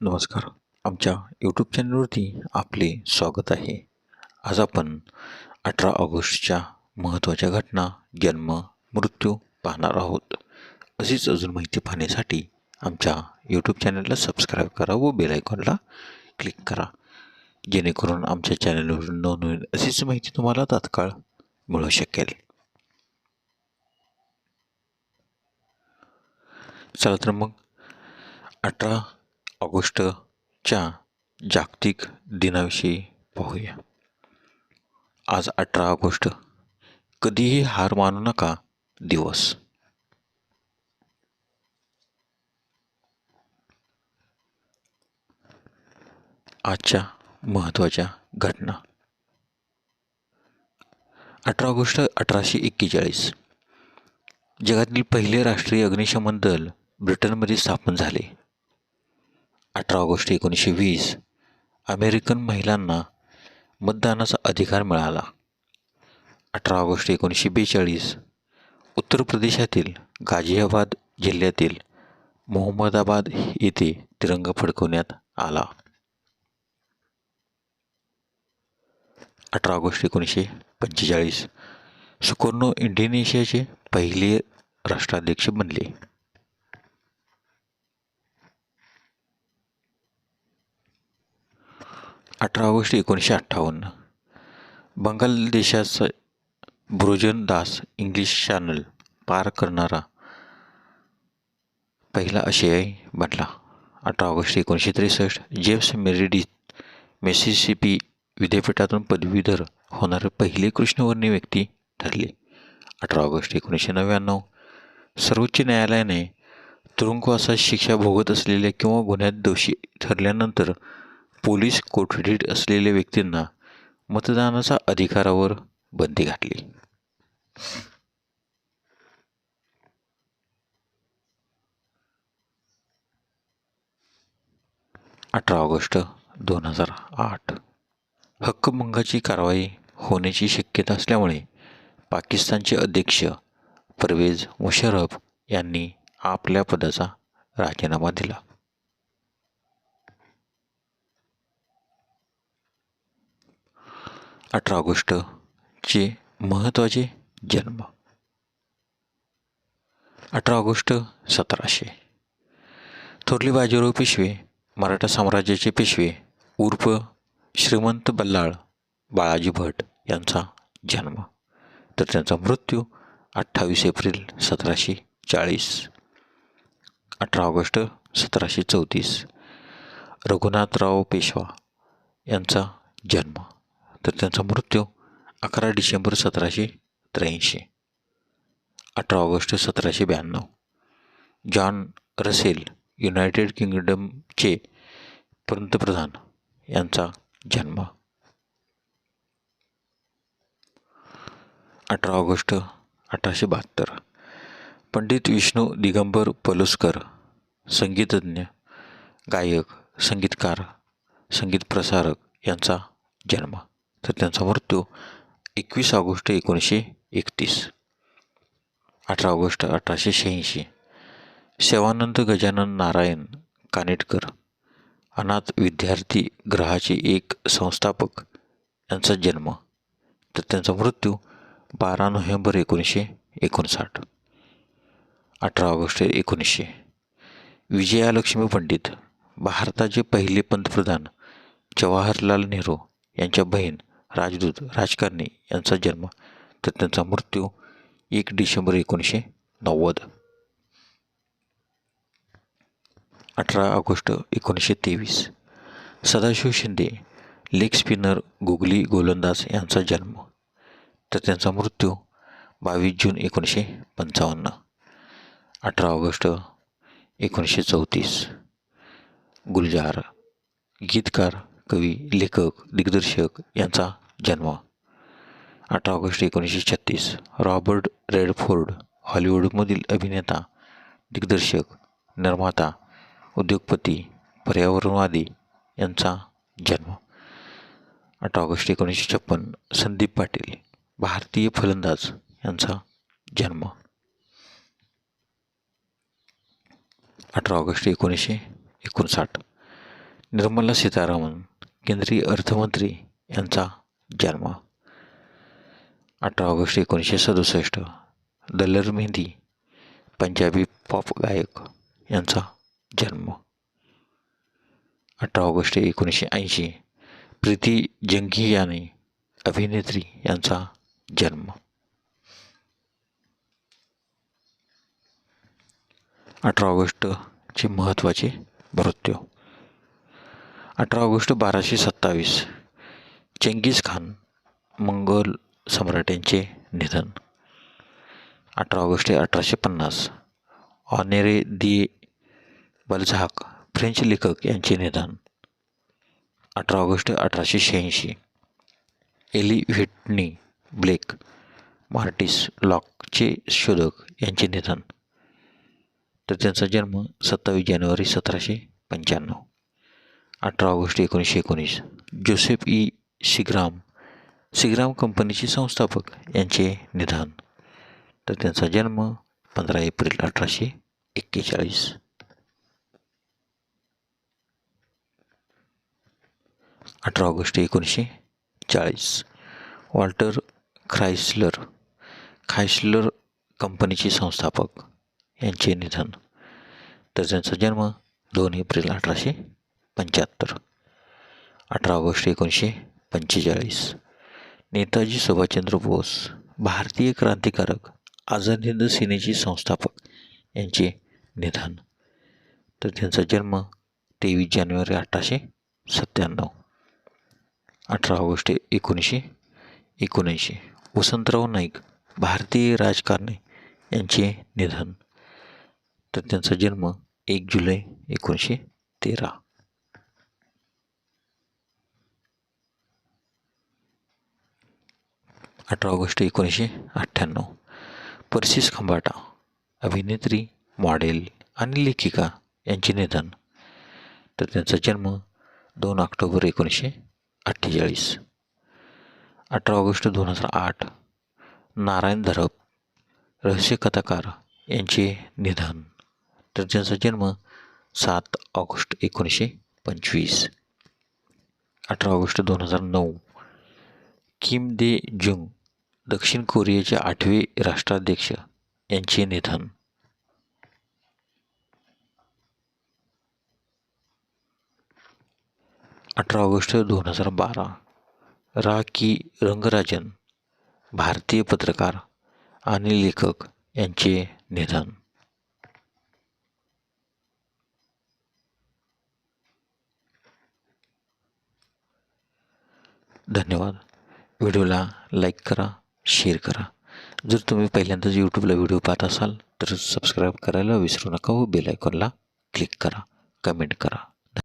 नमस्कार. आमच्या यूट्यूब चॅनलवरती आपले स्वागत आहे. आज आपण अठरा ऑगस्टच्या महत्त्वाच्या घटना जन्म मृत्यू पाहणार आहोत. अशीच अजून माहिती पाहण्यासाठी आमच्या यूट्यूब चॅनलला सबस्क्राईब करा व बेल आयकॉनला क्लिक करा. जेणेकरून आमच्या चॅनलवर नवनवीन अशीच माहिती तुम्हाला तात्काळ मिळू शकेल. चला तर मग अठरा ऑगस्टच्या जागतिक दिनाविषयी पाहूया. आज अठरा ऑगस्ट. कधीही हार मानू नका दिवस. आजच्या महत्त्वाच्या घटना. अठरा ऑगस्ट अठराशे एक्केचाळीस. जगातील पहिले राष्ट्रीय अग्निशमन दल ब्रिटनमध्ये स्थापन झाले. अठरा ऑगस्ट एकोणीसशे वीस अमेरिकन महिलांना मतदानाचा अधिकार मिळाला. अठरा ऑगस्ट एकोणीसशे बेचाळीस उत्तर प्रदेशातील गाझियाबाद जिल्ह्यातील मोहम्मदाबाद येथे तिरंगा फडकवण्यात आला. अठरा ऑगस्ट एकोणीसशे पंचेचाळीस सुकोर्नो इंडोनेशियाचे पहिले राष्ट्राध्यक्ष बनले. अठरा ऑगस्ट एकोणीसशे अठ्ठावन्न. बंगाल ब्रुजन ब्रोजन दास इंग्लिश चॅनल पार करणारा पहिला आशियाई बनला. अठरा ऑगस्ट एकोणीसशे त्रेसष्ट जेम्स मेरिडिथ मेसिसिपी विद्यापीठातून पदवीधर होणारे पहिले कृष्णवर्णीय व्यक्ती ठरले. अठरा ऑगस्ट एकोणीसशे नव्याण्णव सर्वोच्च न्यायालयाने तुरुंगवासात शिक्षा भोगत असलेल्या किंवा गुन्ह्यात दोषी ठरल्यानंतर पोलीस कोठडीत असलेल्या व्यक्तींना मतदानाचा अधिकारावर बंदी घातली. अठरा ऑगस्ट दोन हजार आठ. हक्कभंगाची कारवाई होण्याची शक्यता असल्यामुळे पाकिस्तानचे अध्यक्ष परवेज मुशर्रफ यांनी आपल्या पदाचा राजीनामा दिला. अठरा ऑगस्टचे महत्त्वाचे जन्म. अठरा ऑगस्ट सतराशे. थोरले बाजीराव पेशवे मराठा साम्राज्याचे पेशवे उर्फ श्रीमंत बल्लाळ बाळाजी भट यांचा जन्म. तर त्यांचा मृत्यू अठ्ठावीस एप्रिल सतराशे चाळीस. अठरा ऑगस्ट सतराशे चौतीस. रघुनाथराव पेशवा यांचा जन्म. तर त्यांचा मृत्यू अकरा डिसेंबर सतराशे त्र्याऐंशी अठरा ऑगस्ट सतराशे ब्याण्णव. जॉन रसेल युनायटेड किंगडमचे पंतप्रधान यांचा जन्म. अठरा ऑगस्ट अठराशे बहात्तर. पंडित विष्णू दिगंबर पलुस्कर संगीतज्ञ गायक संगीतकार संगीत प्रसारक यांचा जन्म. तर त्यांचा मृत्यू एकवीस ऑगस्ट एकोणीसशे एकतीस. अठरा ऑगस्ट अठराशे शहाऐंशी. सेवानंद गजानन नारायण कानेटकर अनाथ विद्यार्थी ग्रहाचे एक संस्थापक यांचा जन्म. तर त्यांचा मृत्यू बारा नोव्हेंबर एकोणीसशे एकोणसाठ. अठरा ऑगस्ट एकोणीसशे. विजयालक्ष्मी पंडित भारताचे पहिले पंतप्रधान जवाहरलाल नेहरू यांच्या बहीण राजदूत राजकारणी यांचा जन्म तर त्यांचा मृत्यू एक डिसेंबर एकोणीसशे नव्वद. अठरा ऑगस्ट एकोणीसशे तेवीस. Sadashiv Shinde leg spinner googly गोलंदाज यांचा जन्म तर त्यांचा मृत्यू बावीस जून एकोणीसशे पंचावन्न. अठरा ऑगस्ट एकोणीसशे चौतीस. गुलजार गीतकार कवी लेखक दिग्दर्शक यांचा जन्म. अठरा ऑगस्ट एकोणीसशे छत्तीस. रॉबर्ट रेडफोर्ड हॉलिवूडमधील अभिनेता दिग्दर्शक निर्माता उद्योगपती पर्यावरणवादी यांचा जन्म. अठरा ऑगस्ट एकोणीसशे छप्पन. संदीप पाटील भारतीय फलंदाज यांचा जन्म. अठरा ऑगस्ट एकोणीसशे एकोणसाठ. निर्मला सीतारामन केंद्रीय अर्थमंत्री यांचा जन्म. अठरा ऑगस्ट एकोणीसशे सदुसष्ट. दलर मेहंदी पंजाबी पॉप गायक यांचा जन्म. अठरा ऑगस्ट एकोणीसशे ऐंशी. प्रीती जंगी याने अभिनेत्री यांचा जन्म. अठरा ऑगस्टचे महत्त्वाचे मृत्यू अठरा ऑगस्ट बाराशे सत्तावीस. चंगीज खान मंगोल सम्राट यांचे निधन. अठरा ऑगस्ट अठराशे पन्नास ऑनेरे दी बलझाक फ्रेंच लेखक यांचे निधन. अठरा ऑगस्ट अठराशे शहाऐंशी एली व्हिटनी ब्लेक मार्टिस लॉकचे शोधक यांचे निधन. तर त्यांचा जन्म सत्तावीस जानेवारी सतराशे पंच्याण्णव अठरा ऑगस्ट एकोणीसशे एकोणीस जोसेफ ई शिग्राम. शिग्राम कंपनीचे संस्थापक यांचे निधन. तर त्यांचा जन्म पंधरा एप्रिल अठराशे एक्केचाळीस. अठरा ऑगस्ट एकोणीसशे चाळीस. वॉल्टर ख्रायस्लर खायस्लर कंपनीचे संस्थापक यांचे निधन. तर त्यांचा जन्म दोन एप्रिल अठराशे पंच्याहत्तर. अठरा ऑगस्ट एकोणीसशे पंचेचाळीस. नेताजी सुभाषचंद्र बोस भारतीय क्रांतिकारक आझाद हिंद सेनेचे संस्थापक यांचे निधन. तर त्यांचा जन्म तेवीस जानेवारी अठराशे सत्त्याण्णव. अठरा ऑगस्ट एकोणीसशे एकोणऐंशी. वसंतराव नाईक भारतीय राजकारणी यांचे निधन. तर त्यांचा जन्म एक जुलै एकोणीसशे तेरा. अठरा ऑगस्ट एकोणीसशे अठ्ठ्याण्णव. पर्सिस खंबाटा अभिनेत्री मॉडेल आणि लेखिका यांचे निधन. तर त्यांचा जन्म दोन ऑक्टोबर एकोणीसशे अठ्ठेचाळीस. अठरा ऑगस्ट दोन हजार आठ नारायण धरप रहस्यकथाकार यांचे निधन. तर त्यांचा जन्म सात ऑगस्ट एकोणीसशे पंचवीस. अठरा ऑगस्ट दोन हजार नऊ किम दे जुंग दक्षिण कोरियाचे आठवे राष्ट्राध्यक्ष यांचे निधन अठरा ऑगस्ट दोन हजार बारा रा की रंगराजन भारतीय पत्रकार आणि लेखक यांचे निधन धन्यवाद. व्हिडिओला लाईक करा. शेअर करा. जर तुम्ही पहिल्यांदाच यूट्यूबला व्हिडिओ पाहत असाल तर सबस्क्राईब करायला विसरू नका व बेल आयकॉनला क्लिक करा. कमेंट करा.